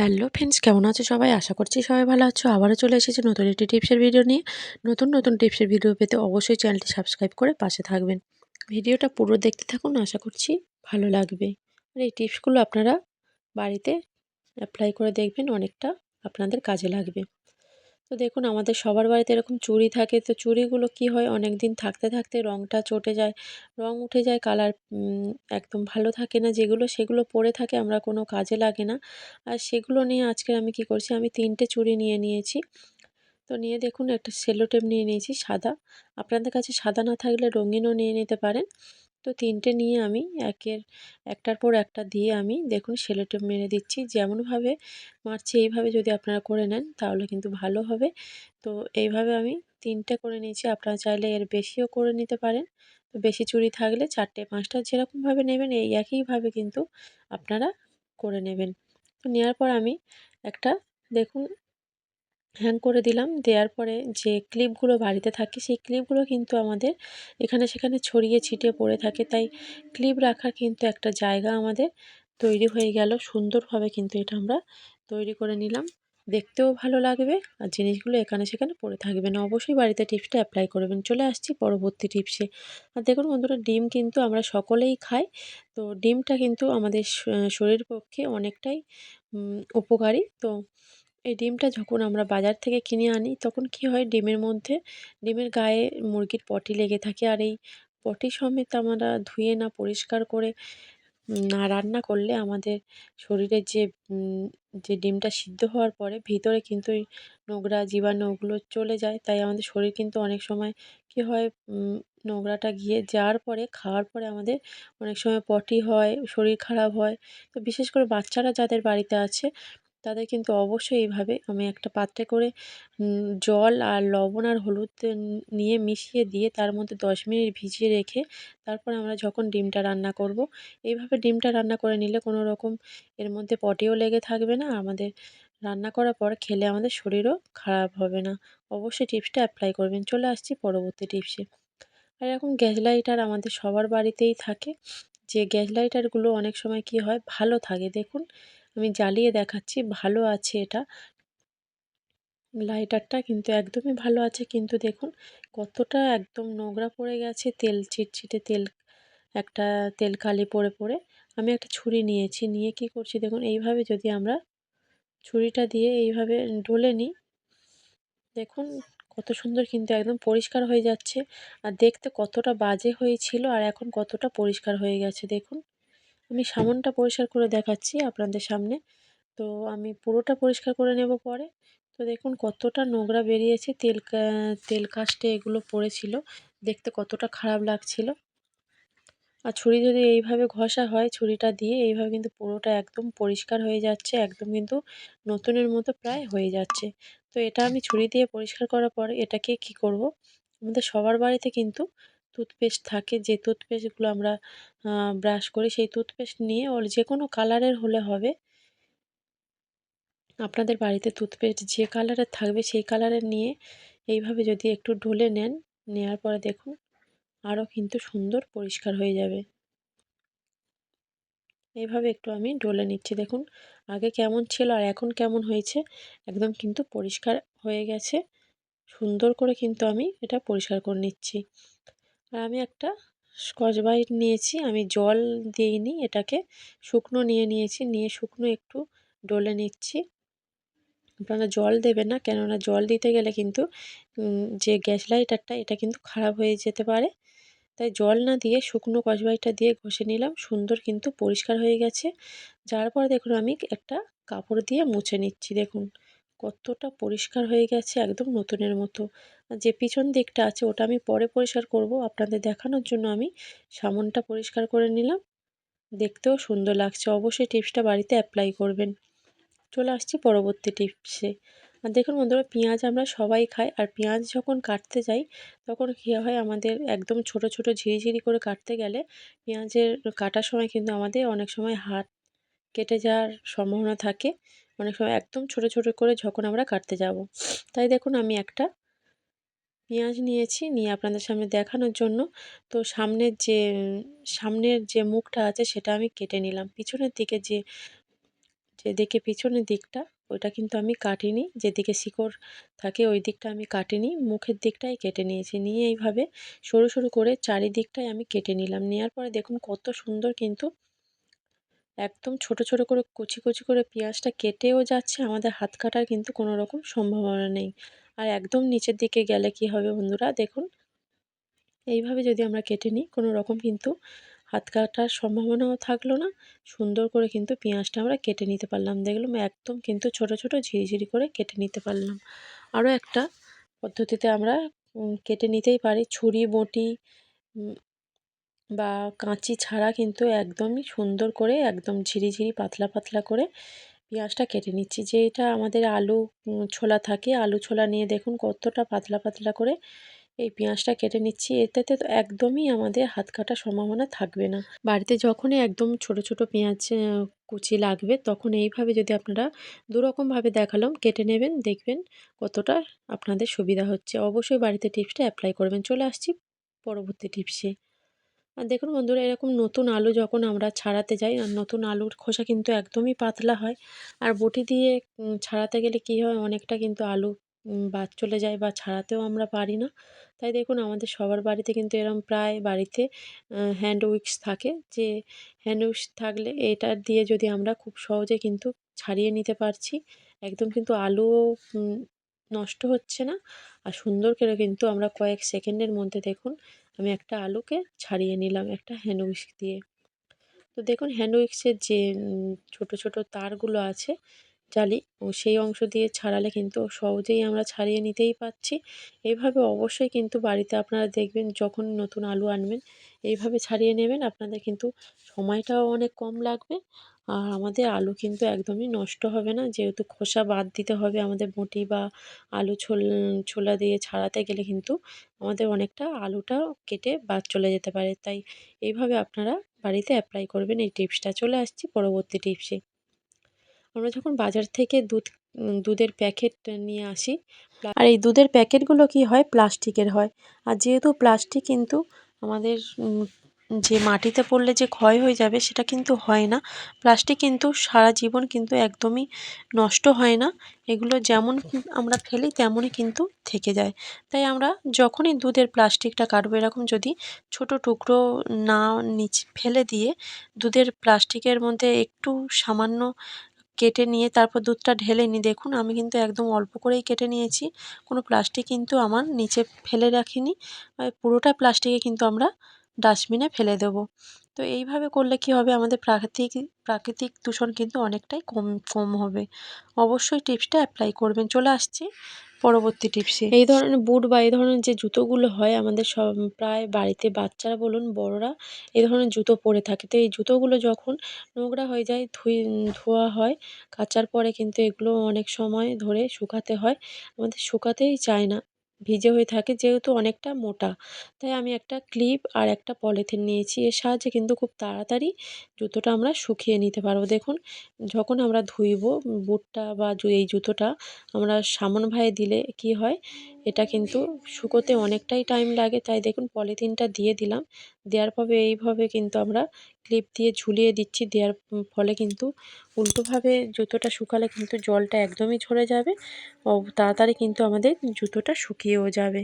Hello friends, কেমন আছো সবাই? আশা করছি সবাই ভালো আছো। আবারও চলে এসেছি নতুন একটি টিপসের ভিডিও নিয়ে। নতুন নতুন টিপসের ভিডিও পেতে অবশ্যই চ্যানেলটি সাবস্ক্রাইব করে পাশে থাকবেন। ভিডিওটা পুরো দেখতে থাকুন, আশা করছি ভালো লাগবে। আর এই টিপসগুলো আপনারা বাড়িতে অ্যাপ্লাই করে দেখবেন, অনেকটা আপনাদের কাজে লাগবে। তো দেখুন, আমাদের সবার বাড়িতে এরকম চুড়ি থাকে। তো চুড়িগুলো কি হয়? অনেক দিন থাকতে থাকতে রঙটা চটে যায়। রঙ উঠে যায়, কালার একদম ভালো থাকে না। যেগুলো, সেগুলো পরে থাকে, আমরা কোনো কাজে লাগে না। আর সেগুলো নিয়ে আজকে আমি কি করছি? আমি তিনটে চুড়ি নিয়ে নিয়েছি। তো নিয়ে দেখুন, একটা সেলো টেপ নিয়ে নিয়েছি, সাদা। আপনাদের কাছে সাদা না থাকলে রঙিনও নিয়ে নিতে পারেন। তো তিনটে নিয়ে আমি একের, একটার পর একটা দিয়ে আমি দেখুন সেলোটেপ মেরে দিচ্ছি। যেমনভাবে মারছি এইভাবে যদি আপনারা করে নেন তাহলে কিন্তু ভালো হবে। তো এইভাবে আমি তিনটে করে নিয়েছি। আপনারা চাইলে এর বেশিও করে নিতে পারেন। তো বেশি চুরি থাকলে চারটে, পাঁচটা যেরকমভাবে নেবেন এই একইভাবে কিন্তু আপনারা করে নেবেন। তো নেওয়ার পর আমি একটা দেখুন হ্যাং করে দিলাম। দেওয়ার পরে যে ক্লিপগুলো বাড়িতে থাকে, সেই ক্লিপগুলো কিন্তু আমাদের এখানে সেখানে ছড়িয়ে ছিটিয়ে পড়ে থাকে। তাই ক্লিপ রাখার কিন্তু একটা জায়গা আমাদের তৈরি হয়ে গেল। সুন্দরভাবে কিন্তু এটা আমরা তৈরি করে নিলাম। দেখতেও ভালো লাগবে আর জিনিসগুলো এখানে সেখানে পড়ে থাকবে না। অবশ্যই বাড়িতে টিপসটা অ্যাপ্লাই করবেন। চলে আসছি পরবর্তী টিপসে আর দেখুন বন্ধুরা, ডিম কিন্তু আমরা সকলেই খাই। তো ডিমটা কিন্তু আমাদের শরীর পক্ষে অনেকটাই উপকারী। তো এই ডিমটা যখন আমরা বাজার থেকে কিনে আনি, তখন কি হয় ডিমের মধ্যে, ডিমের গায়ে মুরগির পটি লেগে থাকে আর এই পটি সমেত আমরা ধুয়ে না পরিষ্কার করে না রান্না করলে আমাদের শরীরের যে যে ডিমটা সিদ্ধ হওয়ার পরে ভিতরে কিন্তু এই নোংরা জীবাণু ওগুলো চলে যায়। তাই আমাদের শরীর কিন্তু অনেক সময় কী হয় নোংরাটা গিয়ে যাওয়ার পরে, খাওয়ার পরে আমাদের অনেক সময় পটি হয়, শরীর খারাপ হয়। তো বিশেষ করে বাচ্চারা যাদের বাড়িতে আছে তাদের কিন্তু অবশ্যই এইভাবে আমি একটা পাত্রে করে জল আর লবণ আর হলুদ নিয়ে মিশিয়ে দিয়ে তার মধ্যে দশ মিনিট ভিজিয়ে রেখে তারপর আমরা যখন ডিমটা রান্না করব, এইভাবে ডিমটা রান্না করে নিলে কোনো রকম এর মধ্যে পটিও লেগে থাকবে না। আমাদের রান্না করার পর খেলে আমাদের শরীরও খারাপ হবে না। অবশ্যই টিপসটা অ্যাপ্লাই করবেন। চলে আসছি পরবর্তী টিপসে। আর এরকম গ্যাস লাইটার আমাদের সবার বাড়িতেই থাকে। যে গ্যাস লাইটারগুলো অনেক সময় কি হয়, ভালো থাকে। দেখুন আমি জ্বালিয়ে দেখাচ্ছি, ভালো আছে এটা। লাইটারটা কিন্তু একদমই ভালো আছে, কিন্তু দেখুন কতটা একদম নোংরা পড়ে গেছে, তেল চিটচিটে তেল, একটা তেল কালি পড়ে পড়ে। আমি একটা ছুরি নিয়েছি, নিয়ে কি করছি দেখুন, এইভাবে যদি আমরা ছুরিটা দিয়ে এইভাবে ডলে নিই, দেখুন কত সুন্দর কিন্তু একদম পরিষ্কার হয়ে যাচ্ছে। আর দেখতে কতটা বাজে হয়েছিল, আর এখন কতটা পরিষ্কার হয়ে গেছে, দেখুন। আমি সামনটা পরিষ্কার করে দেখাচ্ছি আপনাদের সামনে। তো আমি পুরোটা পরিষ্কার করে নেব পরে। তো দেখুন কতটা নোংরা বেরিয়েছে, তেল তেল কাস্টে এগুলো পড়েছিল। দেখতে কতটা খারাপ লাগছিল। আর ছুরি যদি এইভাবে ঘষা হয়, ছুরিটা দিয়ে এইভাবে কিন্তু পুরোটা একদম পরিষ্কার হয়ে যাচ্ছে, একদম কিন্তু নতুনের মতো প্রায় হয়ে যাচ্ছে। তো এটা আমি ছুরি দিয়ে পরিষ্কার করার পর এটাকে কি করব? আমাদের সবার বাড়িতে কিন্তু টুথপেস্ট থাকে, যে টুথপেস্টগুলো আমরা ব্রাশ করি, সেই টুথপেস্ট নিয়ে ওর যে কোনো কালারের হলে হবে। আপনাদের বাড়িতে টুথপেস্ট যে কালারের থাকবে, সেই কালারের নিয়ে এইভাবে যদি একটু ঢলে নেন নেওয়ার পরে দেখুন আরও কিন্তু সুন্দর পরিষ্কার হয়ে যাবে। এইভাবে একটু আমি ডলে নিচ্ছি। দেখুন আগে কেমন ছিল আর এখন কেমন হয়েছে, একদম কিন্তু পরিষ্কার হয়ে গেছে। সুন্দর করে কিন্তু আমি এটা পরিষ্কার করে নিচ্ছি। আমি একটা স্কচ ব্রাইট নিয়েছি, আমি জল দিইনি এটাকে, শুকনো নিয়ে নিয়েছি, নিয়ে শুকনো একটু ডলে নিচ্ছি। আপনারা জল দেবেন না, কেননা জল দিতে গেলে কিন্তু যে গ্যাস লাইটারটা, এটা কিন্তু খারাপ হয়ে যেতে পারে। তাই জল না দিয়ে শুকনো কসবাইটা দিয়ে ঘষে নিলাম, সুন্দর কিন্তু পরিষ্কার হয়ে গেছে। যার পর দেখুন আমি একটা কাপড় দিয়ে মুছে নিচ্ছি, দেখুন। কতটা পরিষ্কার হয়ে গেছে একদম নতুনের মতো। যে পিছন দিকটা আছে ওটা আমি পরে পরিষ্কার করব। আপনাদের দেখানোর জন্য আমি সামনটা পরিষ্কার করে নিলাম। দেখতেও সুন্দর লাগছে। অবশ্যই টিপসটা বাড়িতে অ্যাপ্লাই করবেন। চলে আসছি পরবর্তী টিপসে। আর দেখুন বন্ধুরা, পেঁয়াজ আমরা সবাই খাই। আর পেঁয়াজ যখন কাটতে যাই, তখন কী হয় আমাদের একদম ছোট ছোট ঝিরিঝিরি করে কাটতে গেলে পেঁয়াজের কাটার সময় কিন্তু আমাদের অনেক সময় হাত কেটে যাওয়ার সম্ভাবনা থাকে। অনেক সময় একদম ছোট ছোট করে যখন আমরা কাটতে যাব। তাই দেখুন আমি একটা পেঁয়াজ নিয়েছি, নিয়ে আপনাদের সামনে দেখানোর জন্য। তো সামনের যে সামনের যে মুখটা আছে সেটা আমি কেটে নিলাম। পিছনের দিকে যে যেদিকে পিছনের দিকটা, ওটা কিন্তু আমি কাটিনি। যেদিকে শিকড় থাকে ওই দিকটা আমি কাটিনি। মুখের দিকটাই কেটে নিয়েছি। নিয়ে এইভাবে সরু সরু করে চারিদিকটাই আমি কেটে নিলাম। নেওয়ার পরে দেখুন কত সুন্দর কিন্তু একদম ছোট ছোট করে কুচি কুচি করে পেঁয়াজটা কেটেও যাচ্ছে, আমাদের হাত কাটার কিন্তু কোনো রকম সম্ভাবনা নেই। আর একদম নিচের দিকে গেলে কি হবে বন্ধুরা, দেখুন। এইভাবে যদি আমরা কেটে নিই, কোনো রকম কিন্তু হাত কাটার সম্ভাবনাও থাকল না। সুন্দর করে কিন্তু পেঁয়াজটা আমরা কেটে নিতে পারলাম। দেখলাম একদম কিন্তু ছোট ছোট ঝিরিঝিরি করে কেটে নিতে পারলাম। আরও একটা পদ্ধতিতে আমরা কেটে নিতেই পারি। ছুরি, বটি বা কাঁচি ছাড়া কিন্তু একদমই সুন্দর করে, একদম ঝিরিঝিরি পাতলা পাতলা করে পেঁয়াজটা কেটে নিচ্ছি। যে এটা আমাদের আলু ছোলা থাকে, আলু ছোলা নিয়ে দেখুন কতটা পাতলা পাতলা করে এই পেঁয়াজটা কেটে নিচ্ছি। এতে তো একদমই আমাদের হাত কাটার সম্ভাবনা থাকবে না। বাড়িতে যখনই একদম ছোট ছোট পেঁয়াজ কুচি লাগবে, তখন এইভাবে যদি আপনারা দুরকমভাবে দেখালাম, কেটে নেবেন, দেখবেন কতটা আপনাদের সুবিধা হচ্ছে। অবশ্যই বাড়িতে টিপসটা অ্যাপ্লাই করবেন। চলে আসছি পরবর্তী টিপসে। দেখুন বন্ধুরা, এরকম নতুন আলু যখন আমরা ছাড়াতে যাই, আর নতুন আলুর খোসা কিন্তু একদমই পাতলা হয়, আর বটি দিয়ে ছাড়াতে গেলে কী হয়, অনেকটা কিন্তু আলু বাদ চলে যায় বা ছাড়াতেও আমরা পারি না। তাই দেখুন আমাদের সবার বাড়িতে কিন্তু এরম প্রায় বাড়িতে হ্যান্ড উইক্স থাকে, যে হ্যান্ড উইক্স থাকলে এটা দিয়ে যদি আমরা খুব সহজে কিন্তু ছাড়িয়ে নিতে পারছি, একদম কিন্তু আলুও নষ্ট হচ্ছে না, আর সুন্দর করে কিন্তু আমরা কয়েক সেকেন্ডের মধ্যে দেখুন আমি একটা আলুকে ছাড়িয়ে নিলাম একটা হ্যান্ড উইক্স দিয়ে। তো দেখুন হ্যান্ড উইক্সের যে ছোটো ছোটো তারগুলো আছে জালি ও সেই অংশ দিয়ে ছাড়ালে কিন্তু সহজেই আমরা ছাড়িয়ে নিতেই পারছি। এইভাবে অবশ্যই কিন্তু বাড়িতে আপনারা দেখবেন যখন নতুন আলু আনবেন, এইভাবে ছাড়িয়ে নেবেন। আপনাদের কিন্তু সময়টাও অনেক কম লাগবে। আর আমাদের আলু কিন্তু একদমই নষ্ট হবে না। যেহেতু খোসা বাদ দিতে হবে আমাদের বটি বা আলু ছোল, ছোলা দিয়ে ছাড়াতে গেলে কিন্তু আমাদের অনেকটা আলুটা কেটে বাদ চলে যেতে পারে। তাই এইভাবে আপনারা বাড়িতে অ্যাপ্লাই করবেন। এই টিপসটা চলে আসছি পরবর্তী টিপসে আমরা যখন বাজার থেকে দুধ দুধের প্যাকেট নিয়ে আসি আর এই দুধের প্যাকেটগুলো কি হয়? প্লাস্টিকের হয়। আর যেহেতু প্লাস্টিক কিন্তু আমাদের যে মাটিতে পড়লে যে ক্ষয় হয়ে যাবে সেটা কিন্তু হয় না। প্লাস্টিক কিন্তু সারা জীবন কিন্তু একদমই নষ্ট হয় না। এগুলো যেমন আমরা ফেলি তেমনই কিন্তু থেকে যায়। তাই আমরা যখনই দুধের প্লাস্টিকটা কাটবো, এরকম যদি ছোট টুকরো না নিচ ফেলে দিয়ে দুধের প্লাস্টিকের মধ্যে একটু সামান্য কেটে নিয়ে তারপর দুধটা ঢেলে নিই দেখুন, আমি কিন্তু একদম অল্প করেই কেটে নিয়েছি। কোনো প্লাস্টিক কিন্তু আমার নিচে ফেলে রাখিনি। পুরোটা প্লাস্টিকে কিন্তু আমরা ডাস্টবিনে ফেলে দেব। তো এইভাবে করলে কি হবে? আমাদের প্রাকৃতিক প্রাকৃতিক দূষণ কিন্তু অনেকটাই কম কম হবে। অবশ্যই টিপসটা অ্যাপ্লাই করবেন। চলে আসছি। পরবর্তী টিপসে এই ধরনের বুট বা এই ধরনের যে জুতোগুলো হয় আমাদের সব প্রায় বাড়িতে বাচ্চারা বলুন, বড়রা, এই ধরনের জুতো পরে থাকে। তো এই জুতোগুলো যখন নোংরা হয়ে যায়, ধুই, ধোয়া হয়, কাচার পরে কিন্তু এগুলো অনেক সময় ধরে শুকাতে হয়। আমাদের শুকাতেই চায় না। ভিজে হয়ে থাকে যেহেতু অনেকটা মোটা। তাই আমি একটা ক্লিপ আর একটা পলিথিন নিয়েছি। এর সাহায্যে কিন্তু খুব তাড়াতাড়ি জুতোটা আমরা শুকিয়ে নিতে পারব। দেখুন, যখন আমরা ধুইব বুটটা বা এই জুতোটা আমরা সামন ভায়ে দিলে কি হয়? এটা কিন্তু শুকোতে অনেকটাই টাইম লাগে। তাই দেখুন, পলিথিনটা দিয়ে দিলাম। দেওয়ার পরে এইভাবে কিন্তু আমরা ক্লিপ দিয়ে ঝুলিয়ে দিচ্ছি। দেওয়ার ফলে কিন্তু উল্টোভাবে জুতোটা শুকালে কিন্তু জলটা একদমই ঝরে যাবে। ও তাড়াতাড়ি কিন্তু আমাদের জুতোটা শুকিয়েও যাবে।